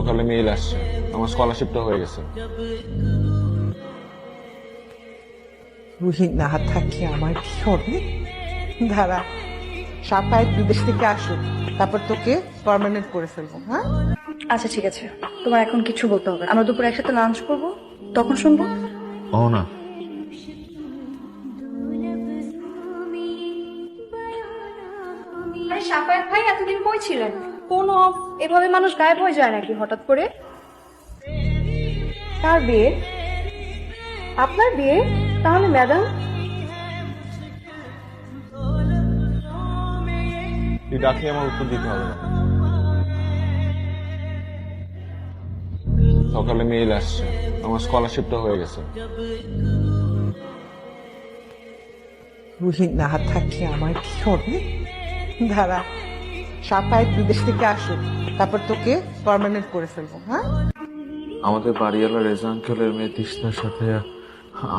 সকালে মেইল আসছে। আমার স্কলারশিপটা হয়ে গেছে। রুহিত না থাকি আমার কি হবে? ধারা সাপায় বিদেশ থেকে আসুক তারপর তোকে পার্মানেন্ট করে ফেলব হ্যাঁ? আচ্ছা ঠিক আছে। তোমার এখন কিছু বলতে হবে আমরা দুপুরে একসাথে লাঞ্চ করব তখন শুনব? ও না। আরে ভাই এতদিন কই ছিলেন? কোন অফ এভাবে মানুষ গায়েব হয়ে যায় নাকি হঠাৎ করে? কার বিয়ে। আপনার বিয়ে? তাহলে ম্যাডাম? তুই ডাকলে আমার উত্তর দিতে হবে না। সকালে মেইল আসছে। আমার স্কলারশিপটা হয়ে গেছে। রুহিত না থাকি আমার কি হবে? ধারা সাপায় বিদেশ থেকে আসুক তারপর তোকে পার্মানেন্ট করে ফেলব হ্যাঁ? আমাদের বাড়িওয়ালা রেজা আঙ্কেলের মেয়ে তৃষ্ণার সাথে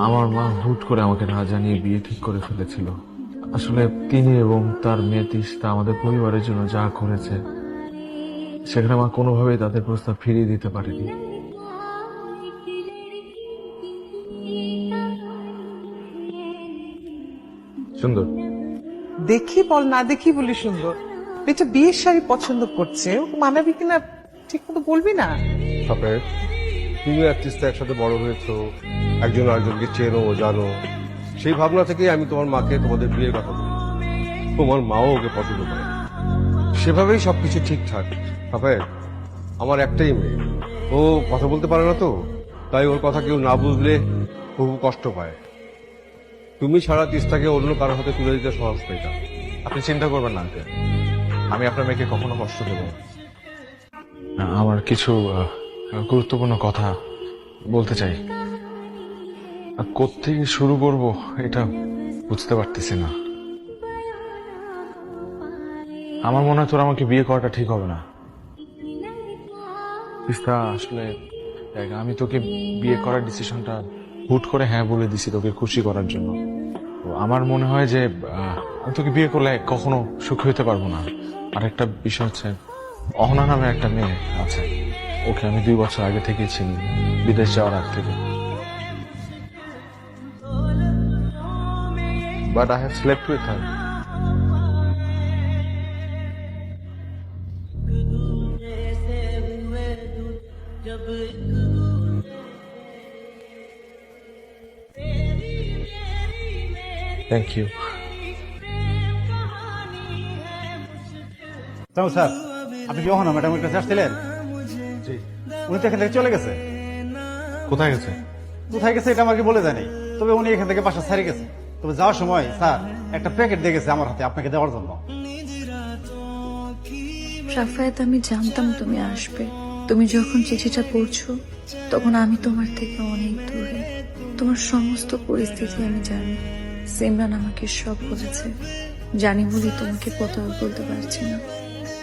আমার মা হুট করে আমাকে না জানিয়ে বিয়ে ঠিক করে ফেলেছিল। আসলে তিনি এবং তার মেয়ে তৃষ্ণা আমাদের পরিবারের জন্য যা করেছে সেখানে মা কোনোভাবেই তাদের প্রস্তাব ফিরিয়ে দিতে পারেনি। সুন্দর। দেখি বল না দেখি বলি সুন্দর। এটা বিয়ের শাড়ি পছন্দ করছে ও মানাবি কিনা ঠিক মতো বলবি না? সাপের তুমিও অ্যাটলিস্ট একসাথে বড় হয়েছো, একজন আরেকজনকে চেনো, জানো। সেই ভাবনা থেকেই আমি তোমার মাকে, তোমাদের বিয়ের কথা বলি। তোমার মাও ওকে পছন্দ করে। সেভাবেই সবকিছু ঠিকঠাক। সাপের আমার একটাই মেয়ে। ও কথা বলতে পারে না তো, তাই ওর কথা কেউ না বুঝলে খুব কষ্ট পায়। তুমি ছাড়া তিস্তাকে অন্য কারোর হাতে তুলে দিতে সহজ পেতাম আপনি চিন্তা করবেন না আঙ্কেল আমি আপনার মেয়েকে কখনো কষ্ট দেব। আমার কিছু গুরুত্বপূর্ণ কথা বলতে চাই। কোত্থেকে শুরু করব এটা বুঝতে পারতেছি না। আমার মনে হয় তোর আমাকে বিয়ে করাটা ঠিক হবে না। আসলে দেখ, আমি তোকে বিয়ে করার ডিসিশনটা হুট করে হ্যাঁ বলে দিছি তোকে খুশি করার জন্য। আমার মনে হয় যে আমি তোকে বিয়ে করলে কখনো সুখী হতে পারব না। আর একটা বিষয় হচ্ছে, অহনা নামে একটা মেয়ে আছে। ওকে আমি দুই বছর আগে থেকেই চিনি, বিদেশ যাওয়ার আগ থেকে। But I have slept with her thank you তাও স্যার আপনি যখন ম্যাডামের কাছে আসছিলেন? জি। উনি তো এখান থেকে চলে গেছে। কোথায় গেছে? কোথায় গেছে এটা আমাকে বলে জানি তবে উনি এখান থেকে বাসা ছাড়িয়ে গেছে। তবে যাওয়ার সময় স্যার একটা প্যাকেট দিয়ে গেছে আমার হাতে আপনাকে দেওয়ার জন্য। সাফায়াত আমি জানতাম তুমি আসবে। তুমি যখন চিঠিটা পড়ছো তখন আমি তোমার থেকে অনেক দূরে। তোমার সমস্ত পরিস্থিতি আমি জানি। সিমরান আমাকে সব বলেছে। জানি বলে তোমাকে কোথাও বলতে পারছি না।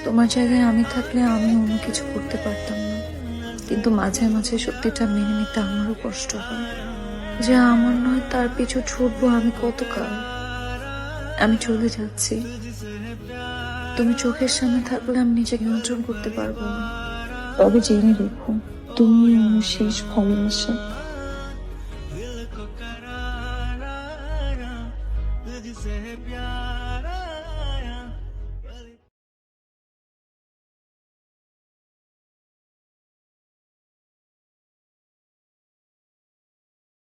তোমার জায়গায় আমি থাকলে আমি অন্য কিছু করতে পারতাম না। কিন্তু মাঝে মাঝে সত্যিটা মেনে নিতে আমারও কষ্ট হয়। যে আমার নয়, তার পিছু ছুটবো আমি কত কাল আমি চলে যাচ্ছি। তুমি চোখের সামনে থাকলে আমি নিজেকে নিয়ন্ত্রণ করতে পারব না। তবে জেনে রেখো, তুমি আমার শেষ ভালোবাসা। Yeah.